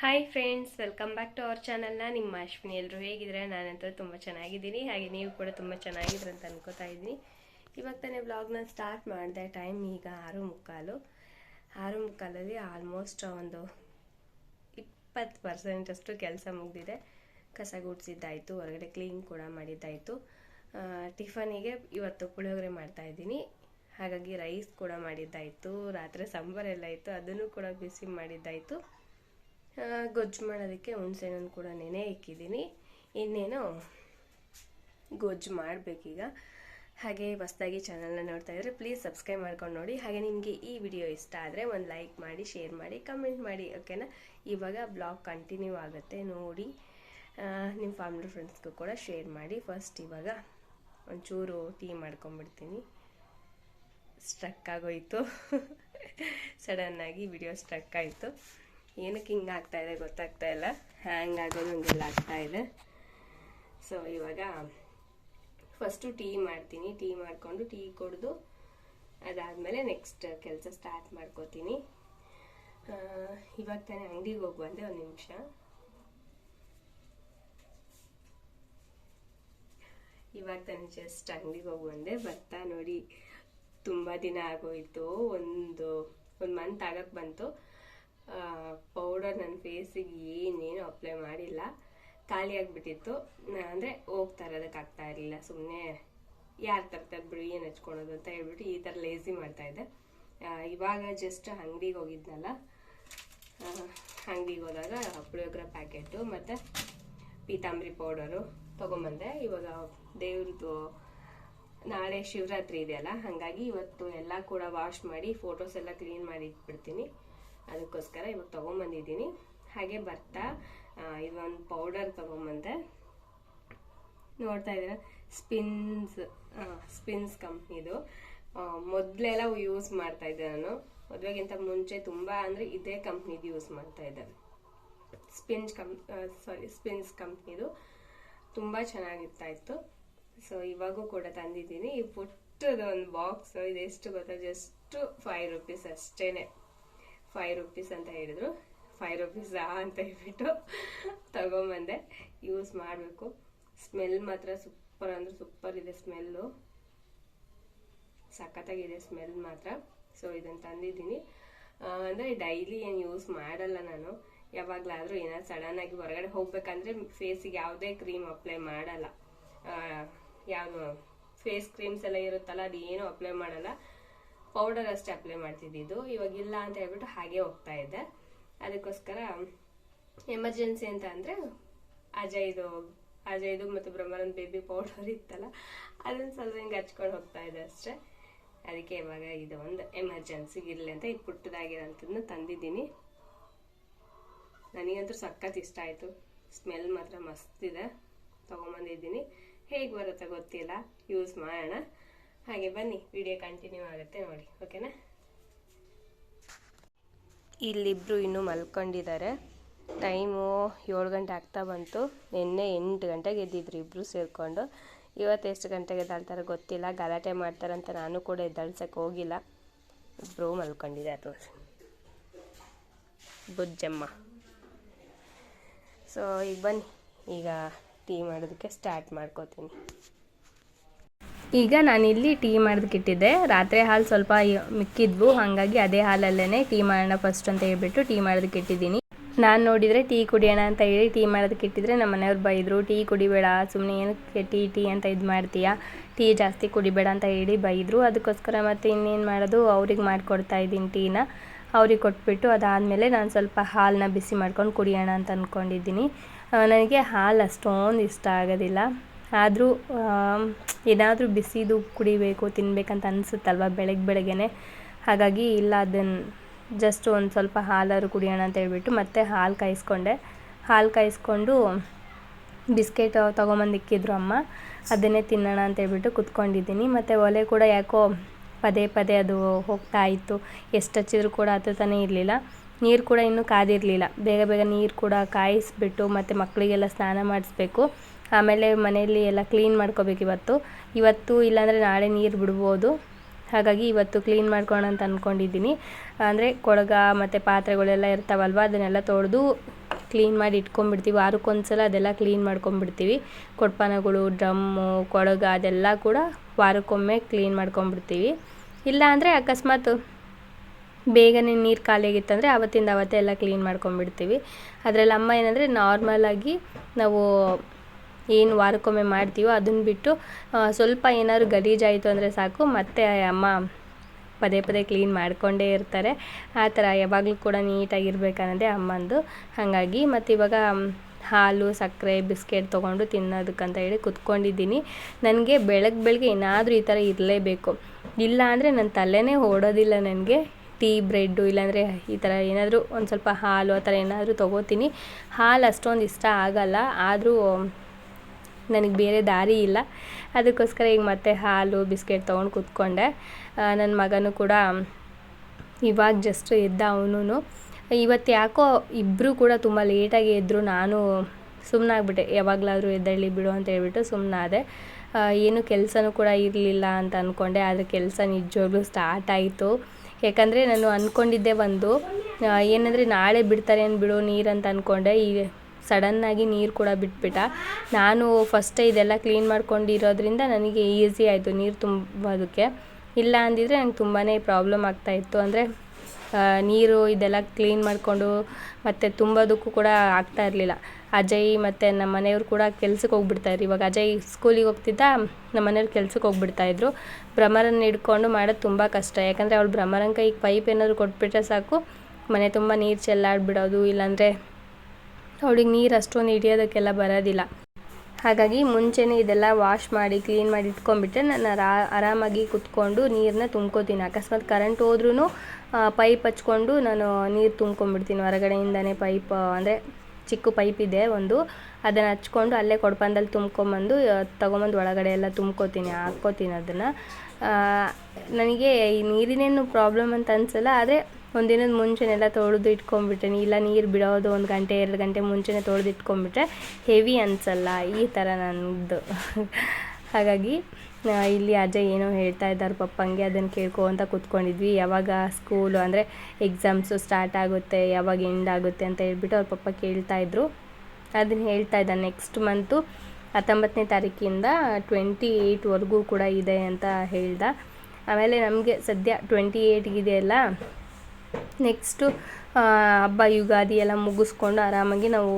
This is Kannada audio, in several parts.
Hi friends welcome back to our ಚಾನಲ್ನ ನಿಮ್ಮ ಅಶ್ವಿನಿ. ಎಲ್ಲರೂ ಹೇಗಿದ್ರೆ ನಾನಂತೂ ತುಂಬ ಚೆನ್ನಾಗಿದ್ದೀನಿ. ಹಾಗೆ ನೀವು ಕೂಡ ತುಂಬ ಚೆನ್ನಾಗಿದ್ರೆ ಅಂತ ಅನ್ಕೋತಾ ಇದ್ದೀನಿ. ಇವಾಗ ತಾನೇ ಬ್ಲಾಗ್ನ ಸ್ಟಾರ್ಟ್ ಮಾಡಿದೆ. ಟೈಮ್ ಈಗ ಆರು ಮುಕ್ಕಾಲು. ಆರು ಮುಕ್ಕಾಲಲ್ಲಿ ಆಲ್ಮೋಸ್ಟ್ ಒಂದು ಇಪ್ಪತ್ತು ಪರ್ಸೆಂಟಷ್ಟು ಕೆಲಸ ಮುಗಿದಿದೆ. ಕಸ ಗುಡಿಸಿದ್ದಾಯಿತು, ಹೊರಗಡೆ ಕ್ಲೀನ್ ಕೂಡ ಮಾಡಿದ್ದಾಯಿತು. ಟಿಫನಿಗೆ ಇವತ್ತು ಪುಳಿಯೋಗರೆ ಮಾಡ್ತಾ ಇದ್ದೀನಿ. ಹಾಗಾಗಿ ರೈಸ್ ಕೂಡ ಮಾಡಿದ್ದಾಯಿತು. ರಾತ್ರಿ ಸಾಂಬಾರೆಲ್ಲ ಇತ್ತು. ಅದನ್ನು ಕೂಡ ಬಿಸಿ ಮಾಡಿದ್ದಾಯಿತು. ಗೊಜ್ಜು ಮಾಡೋದಕ್ಕೆ ಹುಣಸೆಹಣ್ಣನ್ನು ಕೂಡ ನೆನೆ ಇಕ್ಕಿದ್ದೀನಿ. ಇನ್ನೇನು ಗೊಜ್ಜು ಮಾಡಬೇಕೀಗ. ಹಾಗೆ ಹೊಸದಾಗಿ ಚಾನಲ್ನ ನೋಡ್ತಾ ಇದ್ರೆ ಪ್ಲೀಸ್ ಸಬ್ಸ್ಕ್ರೈಬ್ ಮಾಡ್ಕೊಂಡು ನೋಡಿ. ಹಾಗೆ ನಿಮಗೆ ಈ ವಿಡಿಯೋ ಇಷ್ಟ ಆದರೆ ಒಂದು ಲೈಕ್ ಮಾಡಿ, ಶೇರ್ ಮಾಡಿ, ಕಮೆಂಟ್ ಮಾಡಿ, ಓಕೆನಾ? ಇವಾಗ ಬ್ಲಾಗ್ ಕಂಟಿನ್ಯೂ ಆಗುತ್ತೆ ನೋಡಿ. ನಿಮ್ಮ ಫ್ಯಾಮಿಲಿ ಫ್ರೆಂಡ್ಸ್ಗೂ ಕೂಡ ಶೇರ್ ಮಾಡಿ. ಫಸ್ಟ್ ಇವಾಗ ಒಂಚೂರು ಟೀ ಮಾಡ್ಕೊಂಬಿಡ್ತೀನಿ ಸ್ಟ್ರಕ್ ಆಗೋಯ್ತು. ಸಡನ್ನಾಗಿ ವಿಡಿಯೋ ಸ್ಟ್ರಕ್ ಆಯಿತು. ಏನಕ್ಕೆ ಹಿಂಗೆ ಆಗ್ತಾ ಇದೆ ಗೊತ್ತಾಗ್ತಾ ಇಲ್ಲ. ಹ್ಯಾಂಗ್ ಆಗೋದು ಹಂಗೆಲ್ಲ ಆಗ್ತಾ ಇದೆ. ಸೊ ಇವಾಗ ಫಸ್ಟು ಟೀ ಮಾಡ್ತೀನಿ. ಟೀ ಮಾಡಿಕೊಂಡು ಟೀ ಕುಡಿದು ಅದಾದಮೇಲೆ ನೆಕ್ಸ್ಟ್ ಕೆಲಸ ಸ್ಟಾರ್ಟ್ ಮಾಡ್ಕೋತೀನಿ. ಇವಾಗ ತಾನೇ ಅಂಗಡಿಗೆ ಹೋಗಿ ಬಂದೆ ಒಂದು ನಿಮಿಷ. ಇವಾಗ ತಾನೇ ಜಸ್ಟ್ ಅಂಗಡಿಗೆ ಹೋಗಿ ಬಂದೆ. ಬರ್ತಾ ನೋಡಿ. ತುಂಬ ದಿನ ಆಗೋಯ್ತು. ಒಂದು ಒಂದು ಮಂತ್ ಆಗಕ್ಕೆ ಬಂತು. ಪೌಡರ್ ನನ್ನ ಫೇಸಿಗೆ ಏನೇನು ಅಪ್ಲೈ ಮಾಡಿಲ್ಲ. ಖಾಲಿ ಆಗಿಬಿಟ್ಟಿತ್ತು. ಅಂದರೆ ಹೋಗ್ತಾ ಇರೋದಕ್ಕೆ ಆಗ್ತಾ ಇರಲಿಲ್ಲ. ಸುಮ್ಮನೆ ಯಾರು ತರ್ತಾರೆ ಬಿಡು, ಏನು ಹಚ್ಕೊಳೋದು ಅಂತ ಹೇಳ್ಬಿಟ್ಟು ಈ ಥರ ಲೇಸಿ ಮಾಡ್ತಾಯಿದ್ದೆ ಇವಾಗ ಜಸ್ಟ್ ಅಂಗಡಿಗೆ ಹೋಗಿದ್ನಲ್ಲ. ಅಂಗಡಿಗೆ ಹೋದಾಗ ಪುಳಿಯೋಗ್ರ ಪ್ಯಾಕೆಟು ಮತ್ತು ಪೀತಾಂಬರಿ ಪೌಡರು ತೊಗೊಂಬಂದೆ. ಇವಾಗ ದೇವ್ರದ್ದು ನಾಳೆ ಶಿವರಾತ್ರಿ ಇದೆಯಲ್ಲ, ಹಾಗಾಗಿ ಇವತ್ತು ಎಲ್ಲ ಕೂಡ ವಾಶ್ ಮಾಡಿ ಫೋಟೋಸ್ ಎಲ್ಲ ಕ್ಲೀನ್ ಮಾಡಿ ಇಟ್ಬಿಡ್ತೀನಿ. ಅದಕ್ಕೋಸ್ಕರ ಇವಾಗ ತೊಗೊಂಬಂದಿದ್ದೀನಿ. ಹಾಗೆ ಬರ್ತಾ ಇದೊಂದು ಪೌಡರ್ ತೊಗೊಂಬಂದೆ. ನೋಡ್ತಾ ಇದ್ದೀರ? ಸ್ಪಿನ್ಸ್ ಸ್ಪಿನ್ಸ್ ಕಂಪ್ನಿದು ಮೊದಲೆಲ್ಲ ಯೂಸ್ ಮಾಡ್ತಾ ಇದ್ದೆ ನಾನು. ಮದುವೆಗಿಂತ ಮುಂಚೆ ತುಂಬ ಅಂದರೆ ಇದೇ ಕಂಪ್ನಿದು ಯೂಸ್ ಮಾಡ್ತಾ ಇದ್ದೆ. ಸ್ಪಿನ್ಸ್ ಕಂಪ್ ಸಾರಿ ಸ್ಪಿನ್ಸ್ ಕಂಪ್ನಿದು ತುಂಬ ಚೆನ್ನಾಗಿರ್ತಾ ಇತ್ತು ಸೊ ಇವಾಗೂ ಕೂಡ ತಂದಿದ್ದೀನಿ. ಈ ಪುಟ್ಟದ ಒಂದು ಬಾಕ್ಸ್ ಇದೆಷ್ಟು ಗೊತ್ತಾ? ಜಸ್ಟ್ ಫೈವ್ ರುಪೀಸ್ ಅಷ್ಟೇನೆ. ಫೈವ್ ರುಪೀಸ್ ಅಂತ ಹೇಳಿದ್ರು. ಫೈವ್ ರುಪೀಸಾ ಅಂತ ಹೇಳ್ಬಿಟ್ಟು ತಗೊಂಬಂದೆ. ಯೂಸ್ ಮಾಡಬೇಕು. ಸ್ಮೆಲ್ ಮಾತ್ರ ಸೂಪರ್ ಅಂದ್ರೆ ಸೂಪರ್ ಇದೆ ಸ್ಮೆಲ್ಲು ಸಖತ್ತಾಗಿದೆ ಸ್ಮೆಲ್ ಮಾತ್ರ. ಸೊ ಇದನ್ನು ತಂದಿದ್ದೀನಿ. ಅಂದರೆ ಡೈಲಿ ಏನು ಯೂಸ್ ಮಾಡಲ್ಲ ನಾನು. ಯಾವಾಗಲಾದರೂ ಏನಾದ್ರು ಆಗಿ ಹೊರಗಡೆ ಹೋಗ್ಬೇಕಂದ್ರೆ ಫೇಸಿಗೆ ಯಾವುದೇ ಕ್ರೀಮ್ ಅಪ್ಲೈ ಮಾಡಲ್ಲ. ಯಾವ ಫೇಸ್ ಕ್ರೀಮ್ಸ್ ಎಲ್ಲ ಇರುತ್ತಲ್ಲ, ಅದೇನು ಅಪ್ಲೈ ಮಾಡಲ್ಲ. ಪೌಡರ್ ಅಷ್ಟೇ ಅಪ್ಲೈ ಮಾಡ್ತಿದ್ದಿದ್ದು ಇವಾಗ ಇಲ್ಲ ಅಂತ ಹೇಳ್ಬಿಟ್ಟು ಹಾಗೆ ಹೋಗ್ತಾ ಇದೆ. ಅದಕ್ಕೋಸ್ಕರ ಎಮರ್ಜೆನ್ಸಿ ಅಂತ ಅಂದರೆ ಅಜಯ್ದು ಅಜಯ್ದು ಮತ್ತು ಬ್ರಹ್ಮಾನಂದ್ ಬೇಬಿ ಪೌಡರ್ ಇತ್ತಲ್ಲ, ಅದನ್ನು ಸ್ವಲ್ಪ ಹಿಂಗೆ ಹಚ್ಕೊಂಡು ಹೋಗ್ತಾ ಇದೆ ಅಷ್ಟೇ. ಅದಕ್ಕೆ ಇವಾಗ ಇದು ಒಂದು ಎಮರ್ಜೆನ್ಸಿಗೆ ಇರಲಿ ಅಂತ ಇದು ಪುಟ್ಟದಾಗಿರೋಂಥದ್ದನ್ನ ತಂದಿದ್ದೀನಿ. ನನಗಂತೂ ಸಖತ್ ಇಷ್ಟ ಆಯಿತು. ಸ್ಮೆಲ್ ಮಾತ್ರ ಮಸ್ತಿದೆ ತೊಗೊಂಬಂದಿದ್ದೀನಿ. ಹೇಗೆ ಬರುತ್ತೆ ಗೊತ್ತಿಲ್ಲ. ಯೂಸ್ ಮಾಡೋಣ. ಹಾಗೆ ಬನ್ನಿ ವಿಡಿಯೋ ಕಂಟಿನ್ಯೂ ಆಗುತ್ತೆ ನೋಡಿ ಓಕೆನಾ ಇಲ್ಲಿಬ್ಬರು ಇನ್ನೂ ಮಲ್ಕೊಂಡಿದ್ದಾರೆ. ಟೈಮು ಏಳು ಗಂಟೆ ಆಗ್ತಾ ಬಂತು. ನಿನ್ನೆ ಎಂಟು ಗಂಟೆಗೆ ಎದ್ದಿದ್ರು ಇಬ್ಬರು ಸೇರಿಕೊಂಡು. ಇವತ್ತು ಎಷ್ಟು ಗಂಟೆಗೆ ಎದ್ದಾಳ್ತಾರೆ ಗೊತ್ತಿಲ್ಲ. ಗಲಾಟೆ ಮಾಡ್ತಾರಂತ ನಾನು ಕೂಡ ಎದ್ದಾಳ್ಸಕ್ಕೆ ಹೋಗಿಲ್ಲ. ಇಬ್ಬರು ಮಲ್ಕೊಂಡಿದ್ದಾರೆ ತೋರಿಸಿ. ಬುಜ್ಜಮ್ಮ. ಸೊ ಈಗ ಬನ್ನಿ. ಈಗ ಟೀ ಮಾಡೋದಕ್ಕೆ ಸ್ಟಾರ್ಟ್ ಮಾಡ್ಕೋತೀನಿ. ಈಗ ನಾನಿಲ್ಲಿ ಟೀ ಮಾಡೋದಕ್ಕಿಟ್ಟಿದ್ದೆ ರಾತ್ರಿ ಹಾಲು ಸ್ವಲ್ಪ ಮಿಕ್ಕಿದ್ವು. ಹಾಗಾಗಿ ಅದೇ ಹಾಲಲ್ಲೇ ಟೀ ಮಾಡೋಣ ಫಸ್ಟ್ ಅಂತ ಹೇಳ್ಬಿಟ್ಟು ಟೀ ಮಾಡೋದಕ್ಕಿಟ್ಟಿದ್ದೀನಿ ನಾನು ನೋಡಿದರೆ ಟೀ ಕುಡಿಯೋಣ ಅಂತ ಹೇಳಿ ಟೀ ಮಾಡೋದಕ್ಕಿಟ್ಟಿದ್ರೆ ನಮ್ಮ ಮನೆಯವ್ರು ಬೈದರು, ಟೀ ಕುಡಿಬೇಡ ಸುಮ್ಮನೆ ಏನು ಟೀ ಟೀ ಅಂತ ಇದು ಮಾಡ್ತೀಯಾ? ಟೀ ಜಾಸ್ತಿ ಕುಡಿಬೇಡ ಅಂತ ಹೇಳಿ ಬೈದರು. ಅದಕ್ಕೋಸ್ಕರ ಮತ್ತು ಇನ್ನೇನು ಮಾಡೋದು? ಅವ್ರಿಗೆ ಮಾಡಿಕೊಡ್ತಾ ಇದ್ದೀನಿ ಟೀನ. ಅವ್ರಿಗೆ ಕೊಟ್ಬಿಟ್ಟು ಅದಾದಮೇಲೆ ನಾನು ಸ್ವಲ್ಪ ಹಾಲನ್ನ ಬಿಸಿ ಮಾಡ್ಕೊಂಡು ಕುಡಿಯೋಣ ಅಂತ ಅಂದ್ಕೊಂಡಿದ್ದೀನಿ ನನಗೆ ಹಾಲು ಅಷ್ಟೊಂದು ಇಷ್ಟ ಆಗೋದಿಲ್ಲ. ಆದರೂ ಏನಾದರೂ ಬಿಸಿದು ಕುಡಿಬೇಕು ತಿನ್ನಬೇಕಂತ ಅನಿಸುತ್ತಲ್ವ ಬೆಳಗ್ಗೆ ಬೆಳಗ್ಗೆನೆ? ಹಾಗಾಗಿ ಇಲ್ಲ ಅದನ್ನು ಜಸ್ಟ್ ಒಂದು ಸ್ವಲ್ಪ ಹಾಲಾದ್ರು ಕುಡಿಯೋಣ ಅಂತ ಹೇಳ್ಬಿಟ್ಟು ಮತ್ತೆ ಹಾಲು ಕಾಯಿಸ್ಕೊಂಡೆ. ಹಾಲು ಕಾಯಿಸ್ಕೊಂಡು ಬಿಸ್ಕೆಟ್ ತೊಗೊಂಬಂದು ಇಕ್ಕಿದ್ರು ಅಮ್ಮ. ಅದನ್ನೇ ತಿನ್ನೋಣ ಅಂತ ಹೇಳ್ಬಿಟ್ಟು ಕುತ್ಕೊಂಡಿದ್ದೀನಿ. ಮತ್ತು ಒಲೆ ಕೂಡ ಯಾಕೋ ಪದೇ ಪದೇ ಅದು ಹೋಗ್ತಾ ಇತ್ತು. ಎಷ್ಟು ಹಚ್ಚಿದ್ರು ಕೂಡ ಹತ್ತುತ್ತಾನೇ ಇರಲಿಲ್ಲ. ನೀರು ಕೂಡ ಇನ್ನೂ ಕಾದಿರಲಿಲ್ಲ. ಬೇಗ ಬೇಗ ನೀರು ಕೂಡ ಕಾಯಿಸ್ಬಿಟ್ಟು ಮತ್ತು ಮಕ್ಕಳಿಗೆಲ್ಲ ಸ್ನಾನ ಮಾಡಿಸ್ಬೇಕು. ಆಮೇಲೆ ಮನೆಯಲ್ಲಿ ಎಲ್ಲ ಕ್ಲೀನ್ ಮಾಡ್ಕೋಬೇಕು ಇವತ್ತು. ಇವತ್ತು ಇಲ್ಲಾಂದರೆ ನಾಳೆ ನೀರು ಬಿಡ್ಬೋದು. ಹಾಗಾಗಿ ಇವತ್ತು ಕ್ಲೀನ್ ಮಾಡ್ಕೊಳ್ಳೋಣ ಅಂತ ಅಂದ್ಕೊಂಡಿದ್ದೀನಿ ಅಂದರೆ ಕೊಳಗ ಮತ್ತು ಪಾತ್ರೆಗಳೆಲ್ಲ ಇರ್ತಾವಲ್ವ, ಅದನ್ನೆಲ್ಲ ತೊಳೆದು ಕ್ಲೀನ್ ಮಾಡಿ ಇಟ್ಕೊಂಡ್ಬಿಡ್ತೀವಿ. ವಾರಕ್ಕೊಂದ್ಸಲ ಅದೆಲ್ಲ ಕ್ಲೀನ್ ಮಾಡ್ಕೊಂಡ್ಬಿಡ್ತೀವಿ. ಕೊಡ್ಪಾನಗಳು, ಡ್ರಮ್ಮು ಕೊಳಗ ಅದೆಲ್ಲ ಕೂಡ ವಾರಕ್ಕೊಮ್ಮೆ ಕ್ಲೀನ್ ಮಾಡ್ಕೊಂಡ್ಬಿಡ್ತೀವಿ. ಇಲ್ಲ ಅಂದರೆ ಅಕಸ್ಮಾತ್ ಬೇಗನೆ ನೀರು ಖಾಲಿಯಾಗಿತ್ತಂದರೆ ಆವತ್ತಿಂದ ಅವತ್ತೇ ಎಲ್ಲ ಕ್ಲೀನ್ ಮಾಡ್ಕೊಂಡ್ಬಿಡ್ತೀವಿ. ಅದರಲ್ಲಿ ಅಮ್ಮ ಏನಂದರೆ ನಾರ್ಮಲಾಗಿ ನಾವು ಏನು ವಾರಕ್ಕೊಮ್ಮೆ ಮಾಡ್ತೀವೋ ಅದನ್ನು ಬಿಟ್ಟು ಸ್ವಲ್ಪ ಏನಾದ್ರು ಗಲೀಜಾಯಿತು ಅಂದರೆ ಸಾಕು, ಮತ್ತೆ ಅಮ್ಮ ಪದೇ ಪದೇ ಕ್ಲೀನ್ ಮಾಡಿಕೊಂಡೇ ಇರ್ತಾರೆ. ಆ ಥರ ಯಾವಾಗಲೂ ಕೂಡ ನೀಟಾಗಿರ್ಬೇಕನ್ನೋದೇ ಅಮ್ಮಂದು. ಹಾಗಾಗಿ ಮತ್ತು ಇವಾಗ ಹಾಲು, ಸಕ್ಕರೆ, ಬಿಸ್ಕೆಟ್ ತೊಗೊಂಡು ತಿನ್ನೋದಕ್ಕಂತ ಹೇಳಿ ಕುತ್ಕೊಂಡಿದ್ದೀನಿ. ನನಗೆ ಬೆಳಗ್ಗೆ ಬೆಳಗ್ಗೆ ಏನಾದರೂ ಈ ಥರ ಇರಲೇಬೇಕು. ಇಲ್ಲ ಅಂದರೆ ನನ್ನ ತಲೆನೇ ಓಡೋದಿಲ್ಲ ನನಗೆ. ಟೀ ಬ್ರೆಡ್ಡು ಇಲ್ಲಾಂದರೆ ಈ ಥರ ಏನಾದರೂ ಒಂದು ಸ್ವಲ್ಪ ಹಾಲು ಆ ಥರ ಏನಾದರೂ ತೊಗೋತೀನಿ. ಹಾಲು ಅಷ್ಟೊಂದು ಇಷ್ಟ ಆಗಲ್ಲ, ಆದರೂ ನನಗೆ ಬೇರೆ ದಾರಿ ಇಲ್ಲ. ಅದಕ್ಕೋಸ್ಕರ ಈಗ ಮತ್ತೆ ಹಾಲು, ಬಿಸ್ಕೆಟ್ ತೊಗೊಂಡು ಕೂತ್ಕೊಂಡೆ. ನನ್ನ ಮಗನೂ ಕೂಡ ಇವಾಗ ಜಸ್ಟ್ ಎದ್ದ ಅವನು ಇವತ್ತು ಯಾಕೋ ಇಬ್ಬರು ಕೂಡ ತುಂಬ ಲೇಟಾಗಿ ಎದ್ದರು ನಾನು ಸುಮ್ಮನಾಗ್ಬಿಟ್ಟೆ ಯಾವಾಗಲಾದರೂ ಎದ್ದೇಳಿ ಬಿಡು ಅಂತ ಹೇಳ್ಬಿಟ್ಟು ಸುಮ್ಮನಾದೆ ಏನು ಕೆಲಸನೂ ಕೂಡ ಇರಲಿಲ್ಲ ಅಂತ ಅಂದ್ಕೊಂಡೆ ಆದರೆ ಕೆಲಸ ನಿಜವಾಗ್ಲೂ ಸ್ಟಾರ್ಟ್ ಆಯಿತು. ಯಾಕಂದರೆ ನಾನು ಅಂದ್ಕೊಂಡಿದ್ದೆ ಒಂದು ಏನಂದರೆ ನಾಳೆ ಬಿಡ್ತಾರೆ ಏನು ಬಿಡು ನೀರು ಅಂತ ಅಂದ್ಕೊಂಡೆ ಈ ಸಡನ್ನಾಗಿ ನೀರು ಕೂಡ ಬಿಟ್ಬಿಟ್ಟ. ನಾನು ಫಸ್ಟೇ ಇದೆಲ್ಲ ಕ್ಲೀನ್ ಮಾಡ್ಕೊಂಡಿರೋದ್ರಿಂದ ನನಗೆ ಈಸಿ ಆಯಿತು ನೀರು ತುಂಬೋದಕ್ಕೆ ಇಲ್ಲ ಅಂದಿದ್ದರೆ ನಂಗೆ ತುಂಬಾ ಪ್ರಾಬ್ಲಮ್ ಆಗ್ತಾಯಿತ್ತು ಅಂದರೆ ನೀರು ಇದೆಲ್ಲ ಕ್ಲೀನ್ ಮಾಡಿಕೊಂಡು ಮತ್ತು ತುಂಬೋದಕ್ಕೂ ಕೂಡ ಆಗ್ತಾ ಇರಲಿಲ್ಲ. ಅಜಯ್ ಮತ್ತು ನಮ್ಮ ಮನೆಯವ್ರು ಕೂಡ ಕೆಲ್ಸಕ್ಕೆ ಹೋಗ್ಬಿಡ್ತಾಯಿದ್ರು ಇವಾಗ ಅಜಯ್ ಸ್ಕೂಲಿಗೆ ಹೋಗ್ತಿದ್ದ, ನಮ್ಮ ಮನೆಯವ್ರು ಕೆಲ್ಸಕ್ಕೆ ಹೋಗ್ಬಿಡ್ತಾಯಿದ್ರು ಭ್ರಮರನ್ನ ಹಿಡ್ಕೊಂಡು ಮಾಡೋದು ತುಂಬ ಕಷ್ಟ. ಯಾಕಂದರೆ ಅವ್ಳು ಭ್ರಮರನ ಕೈಗೆ ಪೈಪ್ ಏನಾದರೂ ಕೊಟ್ಬಿಟ್ರೆ ಸಾಕು, ಮನೆ ತುಂಬ ನೀರು ಚೆಲ್ಲಾಡ್ಬಿಡೋದು, ಇಲ್ಲಾಂದರೆ ಅವಳಿಗೆ ನೀರು ಅಷ್ಟೊಂದು ಹಿಡಿಯೋದಕ್ಕೆಲ್ಲ ಬರೋದಿಲ್ಲ. ಹಾಗಾಗಿ ಮುಂಚೆನೇ ಇದೆಲ್ಲ ವಾಶ್ ಮಾಡಿ ಕ್ಲೀನ್ ಮಾಡಿ ಇಟ್ಕೊಂಡ್ಬಿಟ್ರೆ ನಾನು ಆರಾ ಆರಾಮಾಗಿ ಕುತ್ಕೊಂಡು ನೀರನ್ನ ತುಂಬ್ಕೋತೀನಿ. ಅಕಸ್ಮಾತ್ ಕರೆಂಟ್ ಹೋದ್ರೂ ಪೈಪ್ ಹಚ್ಕೊಂಡು ನಾನು ನೀರು ತುಂಬ್ಕೊಂಡ್ಬಿಡ್ತೀನಿ ಹೊರಗಡೆಯಿಂದನೇ ಪೈಪ್, ಅಂದರೆ ಚಿಕ್ಕ ಪೈಪ್ ಇದೆ ಒಂದು. ಅದನ್ನು ಹಚ್ಕೊಂಡು ಅಲ್ಲೇ ಕೊಡಪಂದಲ್ಲಿ ತುಂಬ್ಕೊಂಬಂದು ತೊಗೊಂಬಂದು ಒಳಗಡೆ ಎಲ್ಲ ತುಂಬ್ಕೋತೀನಿ, ಹಾಕ್ಕೋತೀನಿ ಅದನ್ನು. ನನಗೆ ಈ ನೀರಿನೇನು ಪ್ರಾಬ್ಲಮ್ ಅಂತ ಅನಿಸಲ್ಲ, ಆದರೆ ಒಂದಿನದ ಮುಂಚೆನೆಲ್ಲ ತೊಳೆದು ಇಟ್ಕೊಂಡ್ಬಿಟ್ಟೆ. ಇಲ್ಲ, ನೀರು ಬಿಡೋದು ಒಂದು ಗಂಟೆ, ಎರಡು ಗಂಟೆ ಮುಂಚೆನೇ ತೊಳೆದು ಇಟ್ಕೊಂಡ್ಬಿಟ್ರೆ ಹೆವಿ ಅನಿಸಲ್ಲ, ಈ ಥರ ನನ್ನದು ಹಾಗಾಗಿ ಇಲ್ಲಿ ಅಜಯ್ ಏನೋ ಹೇಳ್ತಾ ಇದ್ದಾರೆ ಪಪ್ಪಂಗೆ ಅದನ್ನು ಕೇಳ್ಕೊಂತ ಕೂತ್ಕೊಂಡಿದ್ವಿ. ಯಾವಾಗ ಸ್ಕೂಲು ಅಂದರೆ ಎಕ್ಸಾಮ್ಸು ಸ್ಟಾರ್ಟ್ ಆಗುತ್ತೆ, ಯಾವಾಗ ಎಂಡ್ ಆಗುತ್ತೆ ಅಂತ ಹೇಳ್ಬಿಟ್ಟು ಅವ್ರ ಪಪ್ಪ ಕೇಳ್ತಾ ಇದ್ರು. ಅದನ್ನು ಹೇಳ್ತಾ ಇದ್ದ ನೆಕ್ಸ್ಟ್ ಮಂತು ಹತ್ತೊಂಬತ್ತನೇ ತಾರೀಕಿಂದ ಟ್ವೆಂಟಿ ಏಯ್ಟ್ವರೆಗೂ ಕೂಡ ಇದೆ ಅಂತ ಹೇಳ್ದ. ಆಮೇಲೆ ನಮಗೆ ಸದ್ಯ ಟ್ವೆಂಟಿ ಏಯ್ಟ್ಗಿದೆಯಲ್ಲ ನೆಕ್ಸ್ಟು ಹಬ್ಬ, ಯುಗಾದಿ ಎಲ್ಲ ಮುಗಿಸ್ಕೊಂಡು ಆರಾಮಾಗಿ ನಾವು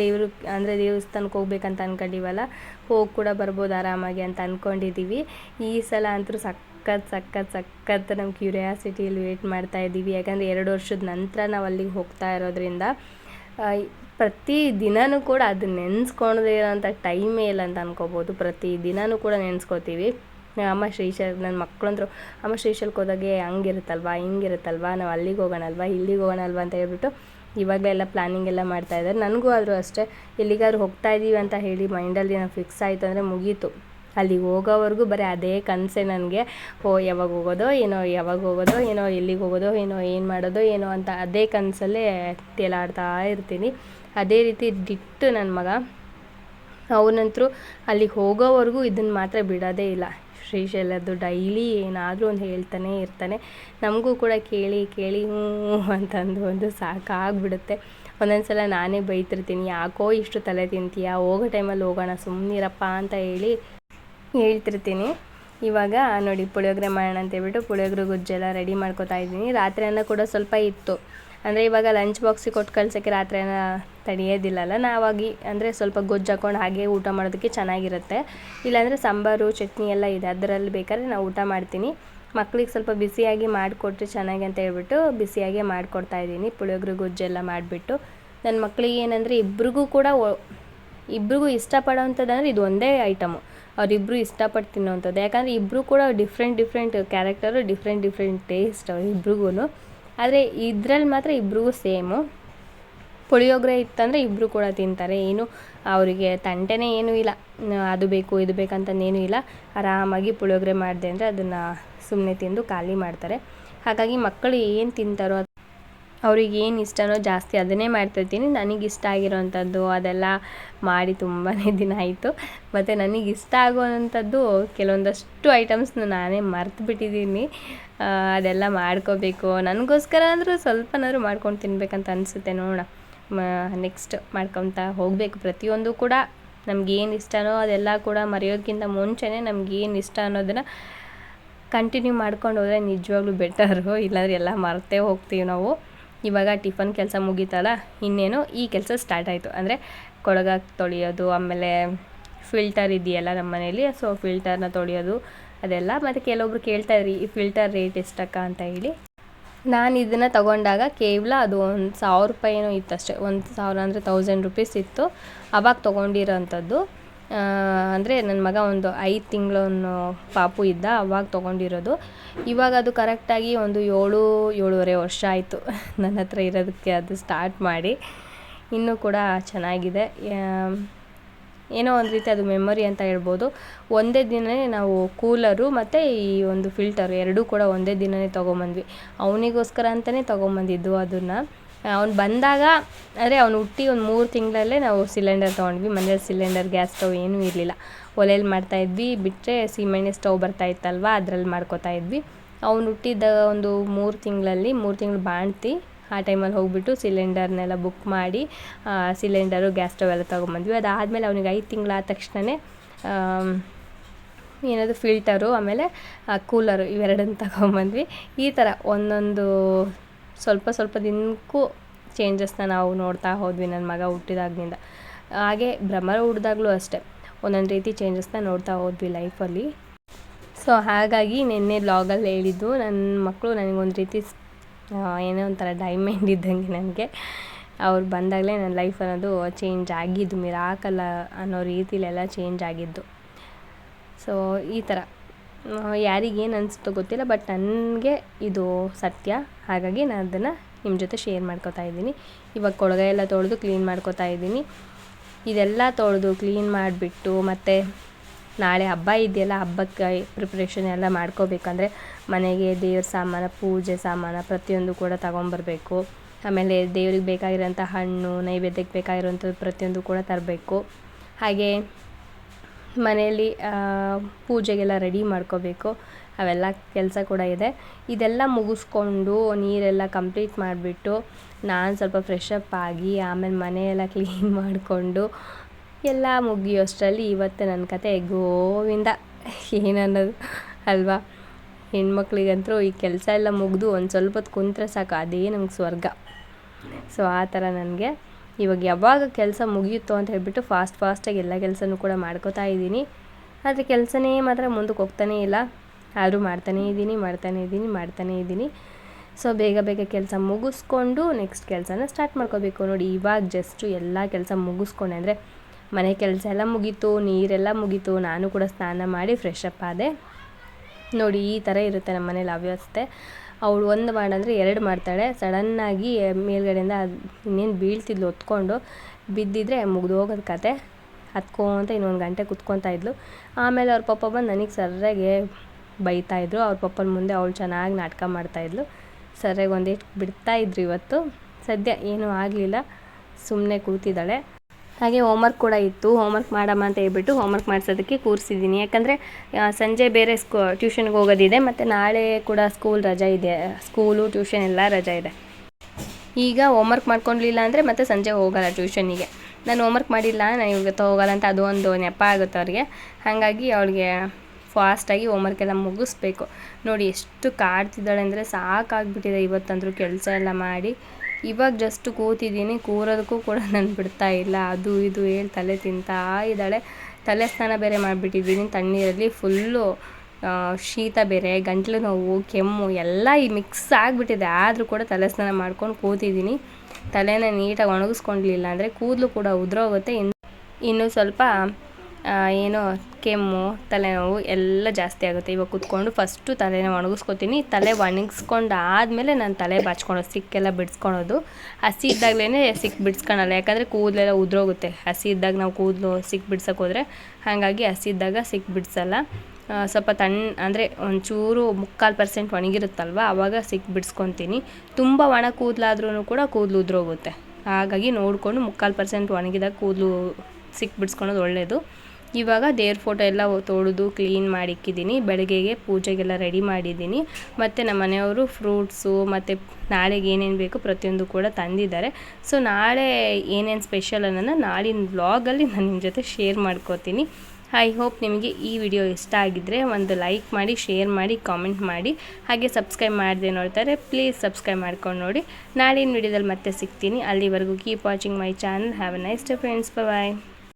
ದೇವರು ಅಂದರೆ ದೇವಸ್ಥಾನಕ್ಕೆ ಹೋಗ್ಬೇಕಂತ ಅನ್ಕೊಂಡಿವಲ್ಲ, ಹೋಗಿ ಕೂಡ ಬರ್ಬೋದು ಆರಾಮಾಗಿ ಅಂತ ಅಂದ್ಕೊಂಡಿದ್ದೀವಿ ಈ ಸಲ ಅಂತೂ ಸಖತ್ ಸಖತ್ ಸಖತ್ ನಮ್ಮ ಕ್ಯೂರಿಯಾಸಿಟಿಯಲ್ಲಿ ವೇಟ್ ಮಾಡ್ತಾ ಇದ್ದೀವಿ. ಯಾಕಂದರೆ ಎರಡು ವರ್ಷದ ನಂತರ ನಾವು ಅಲ್ಲಿಗೆ ಹೋಗ್ತಾ ಇರೋದ್ರಿಂದ ಪ್ರತಿ ದಿನವೂ ಕೂಡ ಅದು ನೆನೆಸ್ಕೊಂಡೇ ಇರೋಂಥ ಟೈಮೇ ಇಲ್ಲ ಅಂತ ಅನ್ಕೋಬೋದು. ಪ್ರತಿ ದಿನವೂ ಕೂಡ ನೆನೆಸ್ಕೋತೀವಿ. ಅಮ್ಮ ಶ್ರೀಶೈಲ್ ನನ್ನ ಮಕ್ಕಳಂದ್ರು ಅಮ್ಮ ಶ್ರೀಶೈಲ್ಗೆ ಹೋದಾಗೆ ಹಂಗಿರುತ್ತಲ್ವಾ, ಹಿಂಗಿರುತ್ತಲ್ವಾ, ನಾವು ಅಲ್ಲಿಗೆ ಹೋಗೋಣಲ್ವಾ, ಇಲ್ಲಿಗೆ ಹೋಗೋಣಲ್ವಾ ಅಂತ ಹೇಳ್ಬಿಟ್ಟು ಇವಾಗಲೇ ಎಲ್ಲ ಪ್ಲ್ಯಾನಿಂಗ್ ಎಲ್ಲ ಮಾಡ್ತಾ ಇದ್ದಾರೆ. ನನಗೂ ಆದರೂ ಅಷ್ಟೇ, ಎಲ್ಲಿಗಾದ್ರೂ ಹೋಗ್ತಾ ಇದ್ದೀವಿ ಅಂತ ಹೇಳಿ ಮೈಂಡಲ್ಲಿ ನಾವು ಫಿಕ್ಸ್ ಆಯಿತು ಅಂದರೆ ಮುಗೀತು. ಅಲ್ಲಿಗೆ ಹೋಗೋವರೆಗೂ ಬರೀ ಅದೇ ಕನಸೇ ನನಗೆ. ಓ, ಯಾವಾಗ ಹೋಗೋದೋ ಏನೋ, ಯಾವಾಗ ಹೋಗೋದೋ ಏನೋ, ಎಲ್ಲಿಗೆ ಹೋಗೋದೋ ಏನೋ, ಏನು ಮಾಡೋದೋ ಏನೋ ಅಂತ ಅದೇ ಕನಸಲ್ಲೇ ತೇಲಾಡ್ತಾ ಇರ್ತೀನಿ. ಅದೇ ರೀತಿ ದಿಟ್ಟು ನನ್ನ ಮಗ. ಅವನಂತರೂ ಅಲ್ಲಿಗೆ ಹೋಗೋವರೆಗೂ ಇದನ್ನು ಮಾತ್ರ ಬಿಡೋದೇ ಇಲ್ಲ. ಶ್ರೀಶೈಲದ್ದು ಡೈಲಿ ಏನಾದರೂ ಒಂದು ಹೇಳ್ತಾನೆ ಇರ್ತಾನೆ. ನಮಗೂ ಕೂಡ ಕೇಳಿ ಕೇಳಿ, ಹ್ಞೂ ಅಂತಂದು ಒಂದು ಸಾಕಾಗ್ಬಿಡುತ್ತೆ. ಒಂದೊಂದು ಸಲ ನಾನೇ ಬೈತಿರ್ತೀನಿ, ಯಾಕೋ ಇಷ್ಟು ತಲೆ ತಿಂತೀಯ, ಹೋಗೋ ಟೈಮಲ್ಲಿ ಹೋಗೋಣ ಸುಮ್ಮನಿರಪ್ಪ ಅಂತ ಹೇಳಿ ಹೇಳ್ತಿರ್ತೀನಿ. ಇವಾಗ ನೋಡಿ, ಪುಳಿಯೋಗರೆ ಮಾಡೋಣ ಅಂತ ಹೇಳ್ಬಿಟ್ಟು ಪುಳಿಯೋಗರೆ ಗುಜ್ಜೆಲ್ಲ ರೆಡಿ ಮಾಡ್ಕೊತಾ ಇದ್ದೀನಿ. ರಾತ್ರಿ ಅನ್ನ ಕೂಡ ಸ್ವಲ್ಪ ಇತ್ತು. ಅಂದರೆ ಇವಾಗ ಲಂಚ್ ಬಾಕ್ಸಿಗೆ ಕೊಟ್ಟು ಕಳ್ಸೋಕ್ಕೆ ರಾತ್ರಿ ಅನ್ನ ತಡೆಯೋದಿಲ್ಲಲ್ಲ ನಾವಾಗಿ ಅಂದರೆ ಸ್ವಲ್ಪ ಗೊಜ್ಜು ಹಾಕೊಂಡು ಹಾಗೆ ಊಟ ಮಾಡೋದಕ್ಕೆ ಚೆನ್ನಾಗಿರುತ್ತೆ. ಇಲ್ಲಾಂದರೆ ಸಾಂಬಾರು, ಚಟ್ನಿ ಎಲ್ಲ ಇದೆ, ಅದರಲ್ಲಿ ಬೇಕಾದ್ರೆ ನಾವು ಊಟ ಮಾಡ್ತೀನಿ. ಮಕ್ಳಿಗೆ ಸ್ವಲ್ಪ ಬಿಸಿಯಾಗಿ ಮಾಡಿಕೊಟ್ರೆ ಚೆನ್ನಾಗಿ ಅಂತ ಹೇಳ್ಬಿಟ್ಟು ಬಿಸಿಯಾಗಿ ಮಾಡಿಕೊಡ್ತಾ ಇದ್ದೀನಿ, ಪುಳಿಯೋಗರೆ ಗೊಜ್ಜೆಲ್ಲ ಮಾಡಿಬಿಟ್ಟು. ನನ್ನ ಮಕ್ಳಿಗೆ ಏನಂದರೆ ಇಬ್ರಿಗೂ ಕೂಡ ಇಬ್ರಿಗೂ ಇಷ್ಟಪಡೋವಂಥದ್ದಂದ್ರೆ ಇದು ಒಂದೇ ಐಟಮು. ಅವರಿಬ್ಬರು ಇಷ್ಟಪಟ್ಟು ತಿನ್ನೋವಂಥದ್ದು. ಯಾಕಂದರೆ ಇಬ್ಬರು ಕೂಡ different different character, different different taste ಇಬ್ರಿಗೂ ಆದರೆ ಇದ್ರಲ್ಲಿ ಮಾತ್ರ ಇಬ್ರಿಗೂ ಸೇಮು. ಪುಳಿಯೋಗರೆ ಇತ್ತಂದರೆ ಇಬ್ಬರು ಕೂಡ ತಿಂತಾರೆ. ಏನು ಅವರಿಗೆ ತಂಟೆನೇ ಏನೂ ಇಲ್ಲ. ಅದು ಬೇಕು, ಇದು ಬೇಕಂತಂದೇನೂ ಇಲ್ಲ. ಆರಾಮಾಗಿ ಪುಳಿಯೋಗರೆ ಮಾಡಿದೆ ಅಂದರೆ ಅದನ್ನು ಸುಮ್ಮನೆ ತಿಂದು ಖಾಲಿ ಮಾಡ್ತಾರೆ. ಹಾಗಾಗಿ ಮಕ್ಕಳು ಏನು ತಿಂತಾರೋ ಅವ್ರಿಗೆ ಏನು ಇಷ್ಟನೋ ಜಾಸ್ತಿ ಅದನ್ನೇ ಮಾಡ್ತಿರ್ತೀನಿ. ನನಗೆ ಇಷ್ಟ ಆಗಿರೋವಂಥದ್ದು ಅದೆಲ್ಲ ಮಾಡಿ ತುಂಬಾ ದಿನ ಆಯಿತು. ಮತ್ತು ನನಗೆ ಇಷ್ಟ ಆಗುವಂಥದ್ದು ಕೆಲವೊಂದಷ್ಟು ಐಟಮ್ಸ್ನ ನಾನೇ ಮರ್ತು ಬಿಟ್ಟಿದ್ದೀನಿ ಅದೆಲ್ಲ ಮಾಡ್ಕೋಬೇಕು. ನನಗೋಸ್ಕರ ಅಂದರೂ ಸ್ವಲ್ಪನಾದ್ರೂ ಮಾಡ್ಕೊಂಡು ತಿನ್ಬೇಕಂತ ಅನಿಸುತ್ತೆ, ನೋಡೋಣ. ನೆಕ್ಸ್ಟ್ ಮಾಡ್ಕೊತಾ ಹೋಗಬೇಕು. ಪ್ರತಿಯೊಂದು ಕೂಡ ನಮ್ಗೇನು ಇಷ್ಟನೋ ಅದೆಲ್ಲ ಕೂಡ ಮರೆಯೋದಕ್ಕಿಂತ ಮುಂಚೆನೇ ನಮ್ಗೇನು ಇಷ್ಟ ಅನ್ನೋದನ್ನು ಕಂಟಿನ್ಯೂ ಮಾಡ್ಕೊಂಡು ಹೋದರೆ ನಿಜವಾಗ್ಲೂ ಬೆಟರು ಇಲ್ಲಾಂದ್ರೆ ಎಲ್ಲ ಮರ್ತೇ ಹೋಗ್ತೀವಿ ನಾವು. ಇವಾಗ ಟಿಫನ್ ಕೆಲಸ ಮುಗೀತಲ್ಲ, ಇನ್ನೇನು ಈ ಕೆಲಸ ಸ್ಟಾರ್ಟ್ ಆಯಿತು. ಅಂದರೆ ಕೊಳಗ ತೊಳೆಯೋದು, ಆಮೇಲೆ ಫಿಲ್ಟರ್ ಇದೆಯಲ್ಲ ನಮ್ಮ ಮನೇಲಿ ಸೊ ಫಿಲ್ಟರ್ನ ತೊಳೆಯೋದು ಅದೆಲ್ಲ. ಮತ್ತು ಕೆಲವೊಬ್ರು ಕೇಳ್ತಾ ಇದ್ರಿ, ಈ ಫಿಲ್ಟರ್ ರೇಟ್ ಎಷ್ಟಕ್ಕ ಅಂತ ಹೇಳಿ. ನಾನು ಇದನ್ನು ತಗೊಂಡಾಗ ಕೇವಲ ಅದು ಒಂದು ಸಾವಿರ ಇತ್ತು ಅಷ್ಟೇ ಒಂದು ಸಾವಿರ ಅಂದರೆ ತೌಸಂಡ್ ರುಪೀಸ್ ಇತ್ತು. ಅವಾಗ ತೊಗೊಂಡಿರೋಂಥದ್ದು. ಅಂದರೆ ನನ್ನ ಮಗ ಒಂದು ಐದು ತಿಂಗಳವನು ಪಾಪು ಇದ್ದ, ಅವಾಗ ತೊಗೊಂಡಿರೋದು. ಇವಾಗ ಅದು ಕರೆಕ್ಟಾಗಿ ಒಂದು ಏಳು, ಏಳುವರೆ ವರ್ಷ ಆಯಿತು. ನನ್ನ ಹತ್ರ ಇರೋದಕ್ಕೆ ಅದು ಸ್ಟಾರ್ಟ್ ಮಾಡಿ. ಇನ್ನೂ ಕೂಡ ಚೆನ್ನಾಗಿದೆ. ಏನೋ ಒಂದು ರೀತಿ ಅದು ಮೆಮೊರಿ ಅಂತ ಹೇಳ್ಬೋದು. ಒಂದೇ ದಿನವೇ ನಾವು ಕೂಲರು ಮತ್ತು ಈ ಒಂದು ಫಿಲ್ಟರು ಎರಡೂ ಕೂಡ ಒಂದೇ ದಿನವೇ ತೊಗೊಂಬಂದ್ವಿ. ಅವನಿಗೋಸ್ಕರ ಅಂತಲೇ ತೊಗೊಂಬಂದಿದ್ದು ಅದನ್ನು. ಅವ್ನು ಬಂದಾಗ, ಅಂದರೆ ಅವ್ನು ಹುಟ್ಟಿ ಒಂದು ಮೂರು ತಿಂಗಳಲ್ಲೇ ನಾವು ಸಿಲಿಂಡರ್ ತೊಗೊಂಡ್ವಿ. ಮನೇಲಿ ಸಿಲಿಂಡರ್ ಗ್ಯಾಸ್ ಸ್ಟವ್ ಏನೂ ಇರಲಿಲ್ಲ. ಒಲೆಯಲ್ಲಿ ಮಾಡ್ತಾಯಿದ್ವಿ ಬಿಟ್ಟರೆ ಸೀಮೆಣ್ಣೆ ಸ್ಟವ್ ಬರ್ತಾ ಇತ್ತಲ್ವ? ಅದರಲ್ಲಿ ಮಾಡ್ಕೋತಾ ಇದ್ವಿ. ಅವ್ನು ಹುಟ್ಟಿದ ಒಂದು ಮೂರು ತಿಂಗಳಲ್ಲಿ, ಮೂರು ತಿಂಗಳು ಬಾಣ್ತಿ ಆ ಟೈಮಲ್ಲಿ ಹೋಗ್ಬಿಟ್ಟು ಸಿಲಿಂಡರ್ನೆಲ್ಲ ಬುಕ್ ಮಾಡಿ ಸಿಲಿಂಡರು ಗ್ಯಾಸ್ ಸ್ಟವ್ ಎಲ್ಲ ತೊಗೊಂಬಂದ್ವಿ. ಅದಾದಮೇಲೆ ಅವನಿಗೆ ಐದು ತಿಂಗಳಾದ ತಕ್ಷಣವೇ ಏನದು ಫಿಲ್ಟರು ಆಮೇಲೆ ಕೂಲರು ಇವೆರಡನ್ನು ತಗೊಂಬಂದ್ವಿ. ಈ ಥರ ಒಂದೊಂದು ಸ್ವಲ್ಪ ಸ್ವಲ್ಪ ದಿನಕ್ಕೂ ಚೇಂಜಸ್ನ ನಾವು ನೋಡ್ತಾ ಹೋದ್ವಿ ನನ್ನ ಮಗ ಹುಟ್ಟಿದಾಗಿನಿಂದ ಹಾಗೆ ಭ್ರಮರ ಹುಡ್ದಾಗಲೂ ಅಷ್ಟೇ. ಒಂದೊಂದು ರೀತಿ ಚೇಂಜಸ್ನ ನೋಡ್ತಾ ಹೋದ್ವಿ ಲೈಫಲ್ಲಿ ಸೊ ಹಾಗಾಗಿ ನಿನ್ನೆ ಬ್ಲಾಗಲ್ಲಿ ಹೇಳಿದ್ದು ನನ್ನ ಮಕ್ಕಳು ನನಗೊಂದು ರೀತಿ ಏನೋ ಒಂಥರ ಡೈಮಂಡ್ ಇದ್ದಂಗೆ ನನಗೆ. ಅವ್ರು ಬಂದಾಗಲೇ ನನ್ನ ಲೈಫ್ ಅನ್ನೋದು ಚೇಂಜ್ ಆಗಿದ್ದು ಮಿರಾಕಲ್ಲ ಅನ್ನೋ ರೀತಿಲೆಲ್ಲ ಚೇಂಜ್ ಆಗಿದ್ದು. ಸೊ ಈ ಥರ ಯಾರಿಗೇನು ಅನಿಸುತ್ತೋ ಗೊತ್ತಿಲ್ಲ ಬಟ್ ನನಗೆ ಇದು ಸತ್ಯ. ಹಾಗಾಗಿ ನಾನು ಅದನ್ನು ನಿಮ್ಮ ಜೊತೆ ಶೇರ್ ಮಾಡ್ಕೋತಾ ಇದ್ದೀನಿ. ಇವಾಗ ಕೊಳಗ ಎಲ್ಲ ತೊಳೆದು ಕ್ಲೀನ್ ಮಾಡ್ಕೋತಾ ಇದ್ದೀನಿ. ಇದೆಲ್ಲ ತೊಳೆದು ಕ್ಲೀನ್ ಮಾಡಿಬಿಟ್ಟು ಮತ್ತು ನಾಳೆ ಹಬ್ಬ ಇದೆಯಲ್ಲ, ಹಬ್ಬಕ್ಕೆ ಪ್ರಿಪ್ರೇಷನ್ ಎಲ್ಲ ಮಾಡ್ಕೋಬೇಕಂದ್ರೆ ಮನೆಗೆ ದೇವ್ರ ಸಾಮಾನು, ಪೂಜೆ ಸಾಮಾನು ಪ್ರತಿಯೊಂದು ಕೂಡ ತಗೊಂಬರಬೇಕು. ಆಮೇಲೆ ದೇವ್ರಿಗೆ ಬೇಕಾಗಿರೋಂಥ ಹಣ್ಣು, ನೈವೇದ್ಯಕ್ಕೆ ಬೇಕಾಗಿರೋಂಥದ್ದು ಪ್ರತಿಯೊಂದು ಕೂಡ ತರಬೇಕು. ಹಾಗೆ ಮನೆಯಲ್ಲಿ ಪೂಜೆಗೆಲ್ಲ ರೆಡಿ ಮಾಡ್ಕೋಬೇಕು. ಅವೆಲ್ಲ ಕೆಲಸ ಕೂಡ ಇದೆ. ಇದೆಲ್ಲ ಮುಗಿಸ್ಕೊಂಡು ನೀರೆಲ್ಲ ಕಂಪ್ಲೀಟ್ ಮಾಡಿಬಿಟ್ಟು ನಾನು ಸ್ವಲ್ಪ ಫ್ರೆಶ್ ಅಪ್ ಆಗಿ ಆಮೇಲೆ ಮನೆಯೆಲ್ಲ ಕ್ಲೀನ್ ಮಾಡಿಕೊಂಡು ಎಲ್ಲ ಮುಗಿಯೋಷ್ಟರಲ್ಲಿ ಇವತ್ತು ನನ್ನ ಕತೆ ಗೋವಿಂದ. ಏನನ್ನೋದು, ಅಲ್ವಾ? ಹೆಣ್ಮಕ್ಳಿಗಂತೂ ಈ ಕೆಲಸ ಎಲ್ಲ ಮುಗಿದು ಒಂದು ಸ್ವಲ್ಪ ಹೊತ್ತು ಕುಂತ್ರೆ ಸಾಕು, ಅದೇ ನಮ್ಗೆ ಸ್ವರ್ಗ. ಸೊ ಆ ಥರ ನನಗೆ. ಇವಾಗ ಯಾವಾಗ ಕೆಲಸ ಮುಗಿಯುತ್ತೋ ಅಂತ ಹೇಳ್ಬಿಟ್ಟು ಫಾಸ್ಟ್ ಫಾಸ್ಟಾಗಿ ಎಲ್ಲ ಕೆಲಸನೂ ಕೂಡ ಮಾಡ್ಕೋತಾ ಇದ್ದೀನಿ. ಆದರೆ ಕೆಲಸನೇ ಮಾತ್ರ ಮುಂದಕ್ಕೆ ಹೋಗ್ತಾನೇ ಇಲ್ಲ. ಆದರೂ ಮಾಡ್ತಾನೇ ಇದ್ದೀನಿ ಮಾಡ್ತಾನೇ ಇದ್ದೀನಿ ಮಾಡ್ತಾನೇ ಇದ್ದೀನಿ. ಸೊ ಬೇಗ ಬೇಗ ಕೆಲಸ ಮುಗಿಸ್ಕೊಂಡು ನೆಕ್ಸ್ಟ್ ಕೆಲಸನ ಸ್ಟಾರ್ಟ್ ಮಾಡ್ಕೋಬೇಕು. ನೋಡಿ, ಇವಾಗ ಜಸ್ಟು ಎಲ್ಲ ಕೆಲಸ ಮುಗಿಸ್ಕೊಂಡೆ ಅಂದರೆ ಮನೆ ಕೆಲಸ ಎಲ್ಲ ಮುಗೀತು, ನೀರೆಲ್ಲ ಮುಗೀತು, ನಾನು ಕೂಡ ಸ್ನಾನ ಮಾಡಿ ಫ್ರೆಶ್ ಅಪ್ ಆದೆ. ನೋಡಿ, ಈ ಥರ ಇರುತ್ತೆ ನಮ್ಮ ಮನೇಲಿ ಅವ್ಯವಸ್ಥೆ. ಅವಳು ಒಂದು ಮಾಡಂದರೆ ಎರಡು ಮಾಡ್ತಾಳೆ. ಸಡನ್ನಾಗಿ ಮೇಲ್ಗಡೆಯಿಂದ ಅದು ಇನ್ನೇನು ಬೀಳ್ತಿದ್ಲು ಹೊತ್ಕೊಂಡು, ಬಿದ್ದಿದ್ರೆ ಮುಗ್ದು ಹೋಗೋದು ಕತೆ. ಹತ್ಕೊಂತ ಇನ್ನೊಂದು ಗಂಟೆ ಕುತ್ಕೊತಾ ಇದ್ಲು. ಆಮೇಲೆ ಅವ್ರ ಪಪ್ಪ ಬಂದು ನನಗೆ ಸರ್ರಾಗೆ ಬೈತಾಯಿದ್ರು ಅವ್ರ ಪಪ್ಪನ ಮುಂದೆ ಅವಳು ಚೆನ್ನಾಗಿ ನಾಟಕ ಮಾಡ್ತಾಯಿದ್ಲು ಸರ್ಯಾಗಿ ಒಂದಿಷ್ಟು ಬಿಡ್ತಾಯಿದ್ರು ಇವತ್ತು. ಸದ್ಯ ಏನೂ ಆಗಲಿಲ್ಲ. ಸುಮ್ಮನೆ ಕೂತಿದ್ದಾಳೆ. ಹಾಗೆ ಹೋಮ್ವರ್ಕ್ ಕೂಡ ಇತ್ತು. ಹೋಮ್ವರ್ಕ್ ಮಾಡಮ್ಮ ಅಂತ ಹೇಳ್ಬಿಟ್ಟು ಹೋಮ್ವರ್ಕ್ ಮಾಡಿಸೋದಕ್ಕೆ ಕೂರಿಸಿದ್ದೀನಿ. ಯಾಕಂದರೆ ಸಂಜೆ ಬೇರೆ ಸ್ಕೂ ಟ್ಯೂಷನ್ಗೆ ಹೋಗೋದಿದೆ ಮತ್ತು ನಾಳೆ ಕೂಡ ಸ್ಕೂಲ್ ರಜೆ ಇದೆ. ಸ್ಕೂಲು ಟ್ಯೂಷನ್ ಎಲ್ಲ ರಜೆ ಇದೆ. ಈಗ ಹೋಮ್ವರ್ಕ್ ಮಾಡ್ಕೊಳ್ಲಿಲ್ಲ ಅಂದರೆ ಮತ್ತೆ ಸಂಜೆ ಹೋಗೋಲ್ಲ ಟ್ಯೂಷನಿಗೆ ನಾನು ಹೋಮ್ವರ್ಕ್ ಮಾಡಿಲ್ಲ, ನಾನು ಇವಾಗ ಹೋಗಲ್ಲ ಅಂತ ಅದು ಒಂದು ನೆಪ ಆಗುತ್ತೆ ಅವ್ರಿಗೆ. ಹಾಗಾಗಿ ಅವಳಿಗೆ ಫಾಸ್ಟಾಗಿ ಹೋಮ್ವರ್ಕ್ ಎಲ್ಲ ಮುಗಿಸ್ಬೇಕು. ನೋಡಿ ಎಷ್ಟು ಕಾಡ್ತಿದ್ದಾಳೆ ಅಂದರೆ ಸಾಕಾಗ್ಬಿಟ್ಟಿದೆ ಇವತ್ತಂದ್ರೂ ಕೆಲಸ ಎಲ್ಲ ಮಾಡಿ. ಇವಾಗ ಜಸ್ಟ್ ಕೂತಿದ್ದೀನಿ, ಕೂರೋದಕ್ಕೂ ಕೂಡ ನಾನು ಬಿಡ್ತಾ ಇಲ್ಲ. ಅದು ಇದು ಹೇಳಿ ತಲೆ ತಿಂತಾ ಇದ್ದಾಳೆ. ತಲೆ ಸ್ನಾನ ಬೇರೆ ಮಾಡಿಬಿಟ್ಟಿದ್ದೀನಿ. ತಣ್ಣೀರಲ್ಲಿ ಫುಲ್ಲು ಶೀತ ಬೇರೆ, ಗಂಟಲು ನೋವು, ಕೆಮ್ಮು ಎಲ್ಲ ಈ ಮಿಕ್ಸ್ ಆಗಿಬಿಟ್ಟಿದೆ. ಆದರೂ ಕೂಡ ತಲೆ ಸ್ನಾನ ಮಾಡ್ಕೊಂಡು ಕೂತಿದ್ದೀನಿ. ತಲೆನ ನೀಟಾಗಿ ಒಣಗಿಸ್ಕೊಂಡಿಲ್ಲ ಅಂದರೆ ಕೂದಲು ಕೂಡ ಉದುರೋಗುತ್ತೆ. ಇನ್ನು, ಇನ್ನೂ ಸ್ವಲ್ಪ ಏನೋ, ಕೆಮ್ಮು, ತಲೆನೋವು ಎಲ್ಲ ಜಾಸ್ತಿ ಆಗುತ್ತೆ. ಇವಾಗ ಕೂತ್ಕೊಂಡು ಫಸ್ಟು ತಲೆನ ಒಣಗಿಸ್ಕೊತೀನಿ. ತಲೆ ಒಣಗಿಸ್ಕೊಂಡು ಆದಮೇಲೆ ನಾನು ತಲೆ ಬಾಚ್ಕೊಳೋದು ಸಿಕ್ಕೆಲ್ಲ ಬಿಡಿಸ್ಕೊಳೋದು. ಹಸಿ ಇದ್ದಾಗಲೇ ಸಿಕ್ ಬಿಡಿಸ್ಕೊಳಲ್ಲ. ಯಾಕಂದರೆ ಕೂದಲೆಲ್ಲ ಉದುರೋಗುತ್ತೆ. ಹಸಿ ಇದ್ದಾಗ ನಾವು ಕೂದಲು ಸಿಕ್ ಬಿಡ್ಸೋಕೆ ಹಾಗಾಗಿ ಹಸಿ ಇದ್ದಾಗ ಸಿಕ್ ಬಿಡಿಸಲ್ಲ. ಸ್ವಲ್ಪ ತಣ್ಣ ಅಂದರೆ ಒಂಚೂರು ಮುಕ್ಕಾಲು ಪರ್ಸೆಂಟ್ ಒಣಗಿರುತ್ತಲ್ವ? ಆವಾಗ ಸಿಕ್ ಬಿಡಿಸ್ಕೊತೀನಿ. ತುಂಬ ಒಣ ಕೂದಲಾದ್ರೂ ಕೂಡ ಕೂದಲು ಉದುರೋಗುತ್ತೆ. ಹಾಗಾಗಿ ನೋಡಿಕೊಂಡು ಮುಕ್ಕಾಲು ಪರ್ಸೆಂಟ್ ಒಣಗಿದಾಗ ಕೂದಲು ಸಿಕ್ ಬಿಡಿಸ್ಕೊಳೋದು ಒಳ್ಳೆಯದು ಇವಾಗ ದೇವ್ರ ಫೋಟೋ ಎಲ್ಲ ತೊಳೆದು ಕ್ಲೀನ್ ಮಾಡಿ ಇಕ್ಕಿದ್ದೀನಿ ಬೆಳಗ್ಗೆಗೆ ಪೂಜೆಗೆಲ್ಲ ರೆಡಿ ಮಾಡಿದ್ದೀನಿ. ಮತ್ತು ನಮ್ಮ ಮನೆಯವರು ಫ್ರೂಟ್ಸು ಮತ್ತು ನಾಳೆಗೆ ಏನೇನು ಬೇಕು ಪ್ರತಿಯೊಂದು ಕೂಡ ತಂದಿದ್ದಾರೆ. ಸೊ ನಾಳೆ ಏನೇನು ಸ್ಪೆಷಲ್ ಅನ್ನೋದನ್ನ ನಾಳಿನ ವ್ಲಾಗಲ್ಲಿ ನಾನು ನಿಮ್ಮ ಜೊತೆ ಶೇರ್ ಮಾಡ್ಕೋತೀನಿ. ಐ ಹೋಪ್ ನಿಮಗೆ ಈ ವಿಡಿಯೋ ಇಷ್ಟ ಆಗಿದ್ದರೆ ಒಂದು ಲೈಕ್ ಮಾಡಿ ಶೇರ್ ಮಾಡಿ ಕಾಮೆಂಟ್ ಮಾಡಿ. ಹಾಗೆ ಸಬ್ಸ್ಕ್ರೈಬ್ ಮಾಡಿದೆ ನೋಡ್ತಾರೆ ಪ್ಲೀಸ್ ಸಬ್ಸ್ಕ್ರೈಬ್ ಮಾಡ್ಕೊಂಡು ನೋಡಿ. ನಾಳಿನ ವಿಡಿಯೋದಲ್ಲಿ ಮತ್ತೆ ಸಿಗ್ತೀನಿ. ಅಲ್ಲಿವರೆಗೂ keep watching my channel have a nice day friends bye